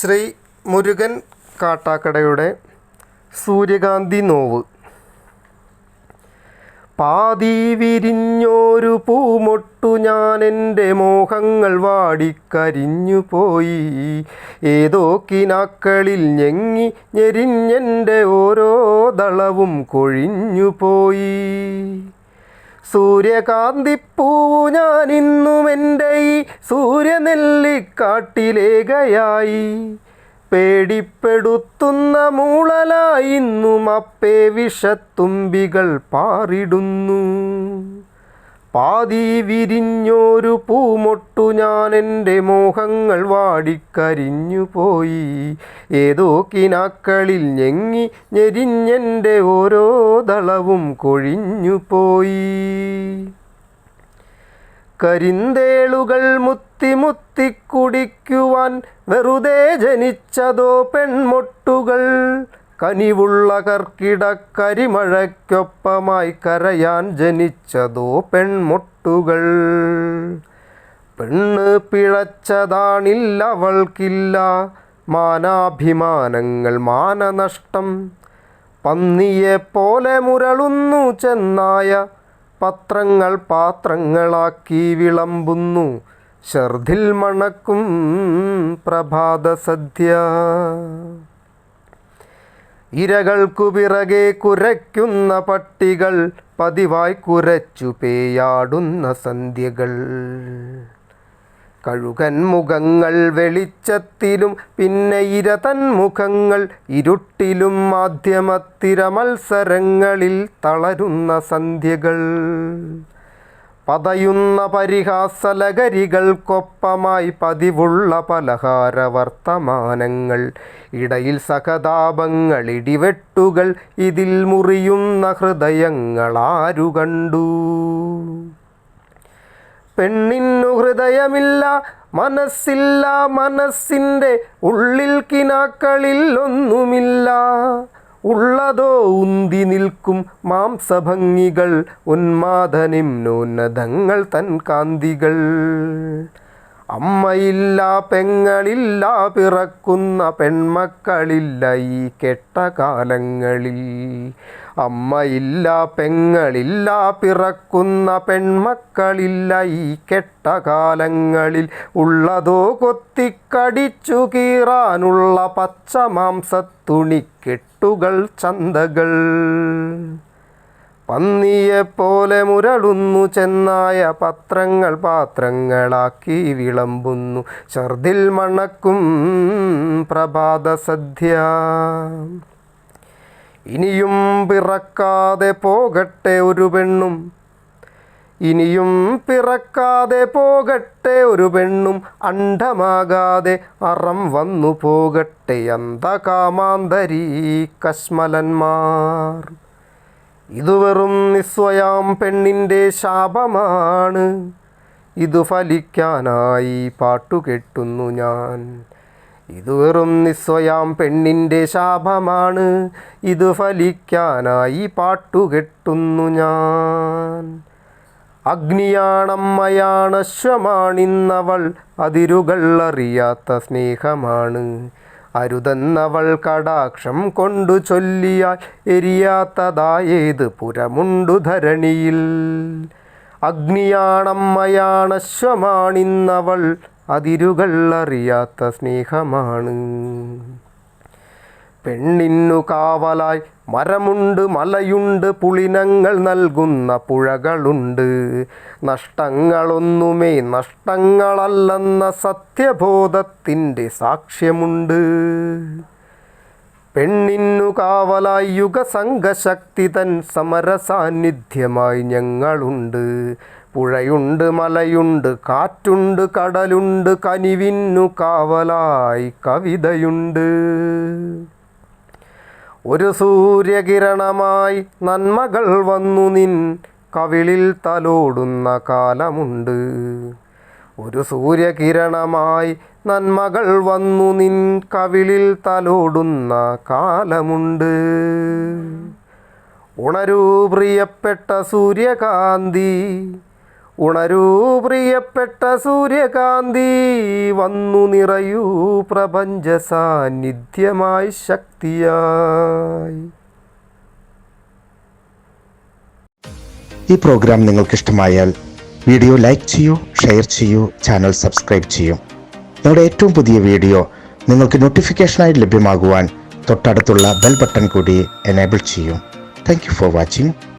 ശ്രീ മുരുകൻ കാട്ടാക്കടയുടെ സൂര്യകാന്തി നോവ്. പാതി വിരിഞ്ഞോരു പൂമൊട്ടു ഞാൻ എന്റെ മോഹങ്ങൾ വാടിക്കരിഞ്ഞു പോയി. ഏതോ കിനാക്കളിൽ ഞെങ്ങി ഞെരിഞ്ഞെന്റെ ഓരോ ദളവും കൊഴിഞ്ഞു പോയി. സൂര്യകാന്തിപ്പൂവു ഞാൻ ഇന്നും എന്റെ ഈ സൂര്യനെല്ലിക്കാട്ടിലേകയായി. പേടിപ്പെടുത്തുന്ന മൂളലായിന്നും അപ്പേ വിഷത്തുമ്പികൾ പാറിടുന്നു. പാതി വിരിഞ്ഞൊരു പൂമൊട്ടു ഞാൻ എന്റെ മോഹങ്ങൾ വാടിക്കരിഞ്ഞു പോയി. ഏതോ കിനാക്കളിൽ ഞെങ്ങി ഞെരിഞ്ഞെന്റെ ഓരോ ദളവും കൊഴിഞ്ഞു പോയി. കരിന്തേളുകൾ മുത്തി മുത്തി കുടിക്കുവാൻ വെറുതെ ജനിച്ചതോ പെൺമൊട്ടുകൾ. കനിവുള്ള കർക്കിടക്കരിമഴയ്ക്കൊപ്പമായി കരയാൻ ജനിച്ചതോ പെൺമുട്ടുകൾ. പെണ്ണ് പിഴച്ചതാണില്ല അവൾക്കില്ല മാനാഭിമാനങ്ങൾ മാനനഷ്ടം. പന്നിയെപ്പോലെ മുരളുന്നു ചെന്നായ പത്രങ്ങൾ പാത്രങ്ങളാക്കി വിളമ്പുന്നു. ഷർദിൽ മണക്കും പ്രഭാത സദ്യ ഇരകൾക്കു പിറകെ കുരയ്ക്കുന്ന പട്ടികൾ പതിവായി കുരച്ചു പേയാടുന്ന സന്ധ്യകൾ. കഴുകൻ മുഖങ്ങൾ വെളിച്ചത്തിലും പിന്നെ ഇരതൻ മുഖങ്ങൾ ഇരുട്ടിലും മാധ്യമത്തിര മത്സരങ്ങളിൽ തളരുന്ന സന്ധ്യകൾ. പതയുന്ന പരിഹാസലകരികൾക്കൊപ്പമായി പതിവുള്ള പലഹാര വർത്തമാനങ്ങൾ ഇടയിൽ സഹതാപങ്ങൾ ഇടിവെട്ടുകൾ ഇതിൽ മുറിയുന്ന ഹൃദയങ്ങൾ ആരു കണ്ടു? പെണ്ണിന്നു ഹൃദയമില്ല മനസ്സില്ല മനസ്സിന്റെ ഉള്ളിൽ കിനാക്കളിൽ ഒന്നുമില്ല. ഉള്ളതോ ഉന്തി നിൽക്കും മാംസഭംഗികൾ. ഉന്മാദനിം നോന്നതങ്ങൾ തൻ കാന്തികൾ. അമ്മയില്ല പെങ്ങളില്ല പിറക്കുന്ന പെൺമക്കളില്ല ഈ കെട്ട കാലങ്ങളിൽ അമ്മയില്ല പെങ്ങളില്ല പിറക്കുന്ന പെൺമക്കളില്ല ഈ കെട്ട കാലങ്ങളിൽ ഉള്ളതോ കൊത്തിക്കടിച്ചു കീറാനുള്ള പച്ചമാംസത്തുണിക്കെട്ടുകൾ ചന്തകൾ. പന്നിയെപ്പോലെ മുരളുന്നു ചെന്നായ പത്രങ്ങൾ പാത്രങ്ങളാക്കി വിളമ്പുന്നു. ഛർദിൽ മണക്കും പ്രഭാത സദ്യ. ഇനിയും പിറക്കാതെ പോകട്ടെ ഒരു പെണ്ണും. ഇനിയും പിറക്കാതെ പോകട്ടെ ഒരു പെണ്ണും. അണ്ഡമാകാതെ അറം വന്നു പോകട്ടെ അന്ധകാമാന്തരീ കശ്മലന്മാർ. ഇത് വെറും നിസ്വയാം പെണ്ണിന്റെ ശാപമാണ്. ഇത് ഫലിക്കാനായി പാട്ടുകെട്ടുന്നു ഞാൻ. ഇത് വെറും നിസ്വയാം പെണ്ണിന്റെ ശാപമാണ്. ഇത് ഫലിക്കാനായി പാട്ടുകെട്ടുന്നു ഞാൻ. അഗ്നിയാണമ്മയാണശ്വമാണിന്നവൾ. അതിരുകൾ അറിയാത്ത സ്നേഹമാണ്. അരുതെന്നവൾ കടാക്ഷം കൊണ്ടു ചൊല്ലിയാൽ എരിയാത്തതായേത് പുരമുണ്ടു ധരണിയിൽ? അഗ്നിയാണമ്മയാണശ്വമാണിന്നവൾ അതിരുകൾ അറിയാത്ത സ്നേഹമാണ്. പെണ്ണിന്നു കാവലായി. മരമുണ്ട് മലയുണ്ട് പുളിനങ്ങൾ നൽകുന്ന പുഴകളുണ്ട്. നഷ്ടങ്ങളൊന്നുമേ നഷ്ടങ്ങളല്ലെന്ന സത്യബോധത്തിന്റെ സാക്ഷ്യമുണ്ട്. പെണ്ണിന്നു കാവലായി യുഗസംഘശക്തി തൻ സമരസാന്നിധ്യമായി ഞങ്ങളുണ്ട്. പുഴയുണ്ട് മലയുണ്ട് കാറ്റുണ്ട് കടലുണ്ട് കനിവിന്നു കാവലായി കവിതയുണ്ട്. ഒരു സൂര്യകിരണമായി നന്മകൾ വന്നു നിൻ കവിളിൽ തലോടുന്ന കാലമുണ്ട്. ഒരു സൂര്യകിരണമായി നന്മകൾ വന്നു നിൻ കവിളിൽ തലോടുന്ന കാലമുണ്ട്. ഉണരൂ പ്രിയപ്പെട്ട സൂര്യകാന്തി ഉണരൂ പ്രിയപ്പെട്ട സൂര്യകാന്തി വന്നു നിറയൂ പ്രപഞ്ച സാന്നിധ്യമായി ശക്തിയായി. ഈ പ്രോഗ്രാം നിങ്ങൾക്ക് ഇഷ്ടമായാൽ വീഡിയോ ലൈക്ക് ചെയ്യൂ ഷെയർ ചെയ്യൂ ചാനൽ സബ്സ്ക്രൈബ് ചെയ്യൂ. നിങ്ങളുടെ ഏറ്റവും പുതിയ വീഡിയോ നിങ്ങൾക്ക് നോട്ടിഫിക്കേഷനായി ലഭ്യമാകുവാൻ തൊട്ടടുത്തുള്ള ബെൽ ബട്ടൺ കൂടി എനേബിൾ ചെയ്യൂ. Thank for watching.